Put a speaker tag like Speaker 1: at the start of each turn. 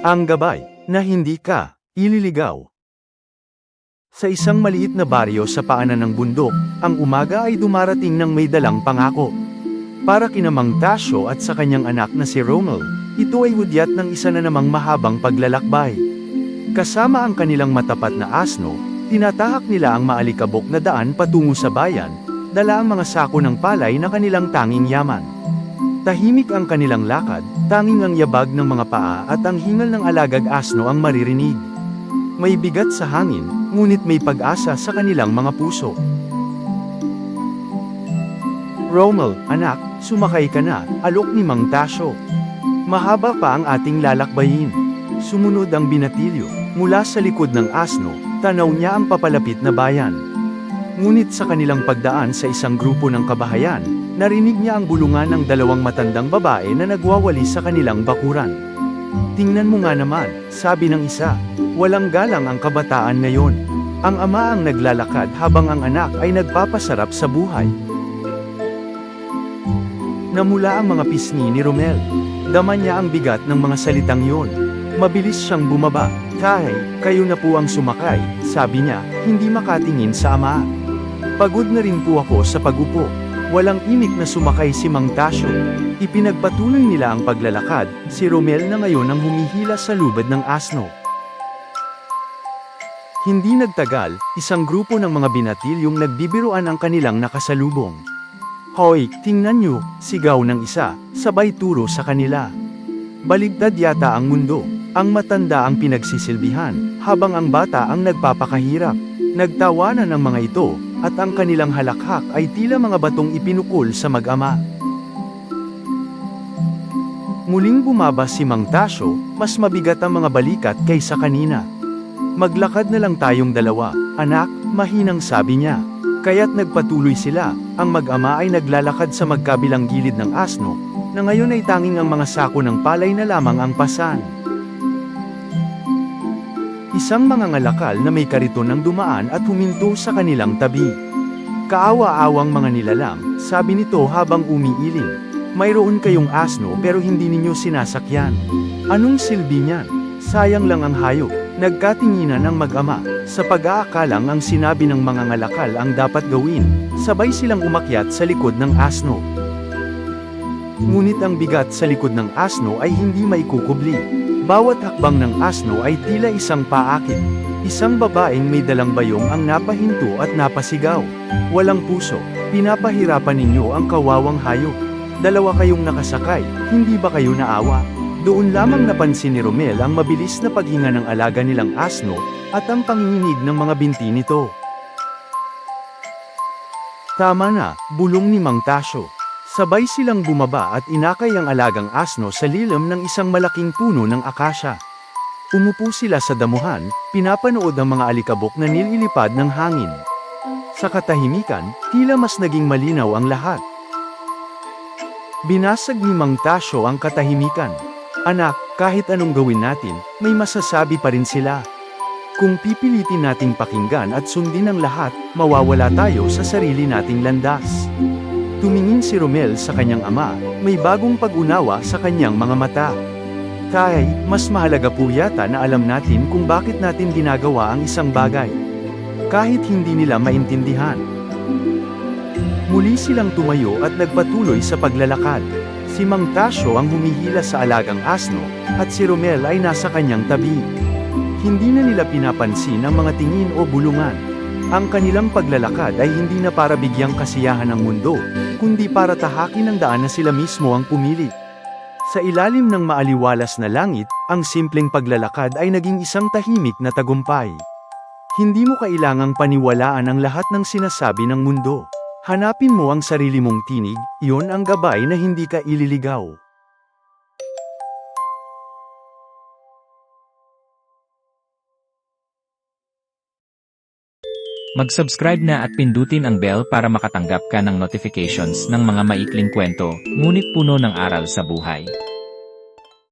Speaker 1: Ang gabay, na hindi ka, ililigaw. Sa isang maliit na baryo sa paanan ng bundok, ang umaga ay dumarating ng may dalang pangako. Para kina Mang Tasyo at sa kanyang anak na si Romel, ito ay hudyat ng isa na namang mahabang paglalakbay. Kasama ang kanilang matapat na asno, tinatahak nila ang maalikabok na daan patungo sa bayan, dala ang mga sako ng palay na kanilang tanging yaman. Tahimik ang kanilang lakad, tanging ang yabag ng mga paa at ang hingal ng alagag asno ang maririnig. May bigat sa hangin, ngunit may pag-asa sa kanilang mga puso. Romel, anak, sumakay ka na, alok ni Mang Tasyo. Mahaba pa ang ating lalakbayin. Sumunod ang binatilyo, mula sa likod ng asno, tanaw niya ang papalapit na bayan. Ngunit sa kanilang pagdaan sa isang grupo ng kabahayan, narinig niya ang bulungan ng dalawang matandang babae na nagwawali sa kanilang bakuran. Tingnan mo nga naman, sabi ng isa, walang galang ang kabataan na yon. Ang ama ang naglalakad habang ang anak ay nagpapasarap sa buhay. Namula ang mga pisngi ni Romel. Dama niya ang bigat ng mga salitang yon. Mabilis siyang bumaba. Kay, kayo na po ang sumakay, sabi niya, hindi makatingin sa ama. Pagod na rin po ako sa pagupo. Walang imik na sumakay si Mang Tasyo. Ipinagpatuloy nila ang paglalakad, si Romel na ngayon ang humihila sa lubad ng asno. Hindi nagtagal, isang grupo ng mga binatilyong nagbibiruan ang kanilang nakasalubong. Hoy, tingnan nyo, sigaw ng isa, sabay turo sa kanila. Baligtad yata ang mundo, ang matanda ang pinagsisilbihan, habang ang bata ang nagpapakahirap. Nagtawanan ang mga ito, at ang kanilang halakhak ay tila mga batong ipinukol sa mag-ama. Muling bumaba si Mang Tasyo, mas mabigat ang mga balikat kaysa kanina. Maglakad na lang tayong dalawa, anak, mahinang sabi niya. Kaya't nagpatuloy sila, ang mag-ama ay naglalakad sa magkabilang gilid ng asno, na ngayon ay tanging ang mga sako ng palay na lamang ang pasan. Isang mga ngalakal na may kariton ang dumaan at huminto sa kanilang tabi. Kaawa-awang mga nilalang, sabi nito habang umiiling. Mayroon kayong asno pero hindi ninyo sinasakyan. Anong silbi niyan? Sayang lang ang hayop. Nagkatinginan ang mag-ama, sa pag-aakalang ang sinabi ng mga ngalakal ang dapat gawin, sabay silang umakyat sa likod ng asno. Ngunit ang bigat sa likod ng asno ay hindi may kukubli. Bawat hakbang ng asno ay tila isang paakit. Isang babaeng may dalang bayong ang napahinto at napasigaw. Walang puso, pinapahirapan ninyo ang kawawang hayop. Dalawa kayong nakasakay, hindi ba kayo naawa? Doon lamang napansin ni Romel ang mabilis na paghinga ng alaga nilang asno, at ang panginginig ng mga binti nito. Tama na, bulong ni Mang Tasyo. Sabay silang bumaba at inakay ang alagang asno sa lilim ng isang malaking puno ng akasya. Umupo sila sa damuhan, pinapanood ang mga alikabok na nililipad ng hangin. Sa katahimikan, tila mas naging malinaw ang lahat. Binasag ni Mang Tasyo ang katahimikan. Anak, kahit anong gawin natin, may masasabi pa rin sila. Kung pipilitin nating pakinggan at sundin ang lahat, mawawala tayo sa sarili nating landas. Tumingin si Romel sa kanyang ama, may bagong pag-unawa sa kanyang mga mata. Kay, mas mahalaga po yata na alam natin kung bakit natin ginagawa ang isang bagay. Kahit hindi nila maintindihan. Muli silang tumayo at nagpatuloy sa paglalakad. Si Mang Tasyo ang humihila sa alagang asno, at si Romel ay nasa kanyang tabi. Hindi na nila pinapansin ang mga tingin o bulungan. Ang kanilang paglalakad ay hindi na para bigyang kasiyahan ng mundo, kundi para tahakin ang daan na sila mismo ang pumili. Sa ilalim ng maaliwalas na langit, ang simpleng paglalakad ay naging isang tahimik na tagumpay. Hindi mo kailangang paniwalaan ang lahat ng sinasabi ng mundo. Hanapin mo ang sarili mong tinig, iyon ang gabay na hindi ka ililigaw.
Speaker 2: Mag-subscribe na at pindutin ang bell para makatanggap ka ng notifications ng mga maikling kwento, ngunit puno ng aral sa buhay.